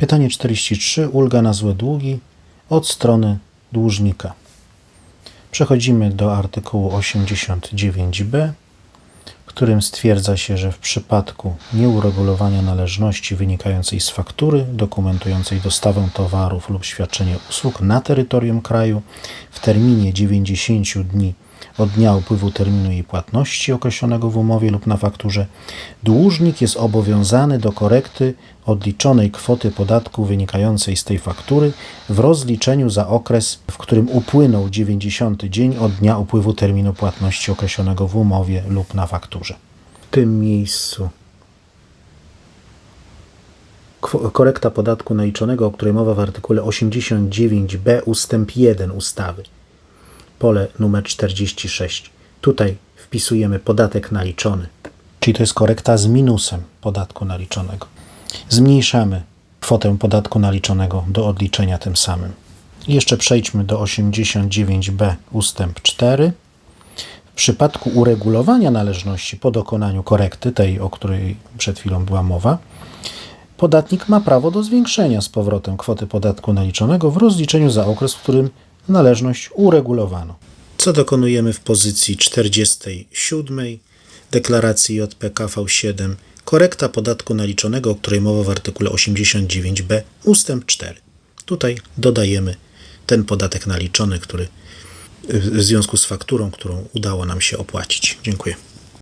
Pytanie 43. Ulga na złe długi od strony dłużnika. Przechodzimy do artykułu 89b, w którym stwierdza się, że w przypadku nieuregulowania należności wynikającej z faktury dokumentującej dostawę towarów lub świadczenie usług na terytorium kraju w terminie 90 dni od dnia upływu terminu jej płatności określonego w umowie lub na fakturze, dłużnik jest obowiązany do korekty odliczonej kwoty podatku wynikającej z tej faktury w rozliczeniu za okres, w którym upłynął 90 dzień od dnia upływu terminu płatności określonego w umowie lub na fakturze. W tym miejscu. Korekta podatku naliczonego, o której mowa w artykule 89b ustęp 1 ustawy pole numer 46. Tutaj wpisujemy podatek naliczony. Czyli to jest korekta z minusem podatku naliczonego. Zmniejszamy kwotę podatku naliczonego do odliczenia tym samym. Jeszcze przejdźmy do 89b ustęp 4. W przypadku uregulowania należności po dokonaniu korekty, tej o której przed chwilą była mowa, podatnik ma prawo do zwiększenia z powrotem kwoty podatku naliczonego w rozliczeniu za okres, w którym należność uregulowano. Co dokonujemy w pozycji 47 deklaracji JPKV 7 korekta podatku naliczonego, o której mowa w artykule 89b ustęp 4. Tutaj dodajemy ten podatek naliczony, który w związku z fakturą, którą udało nam się opłacić. Dziękuję.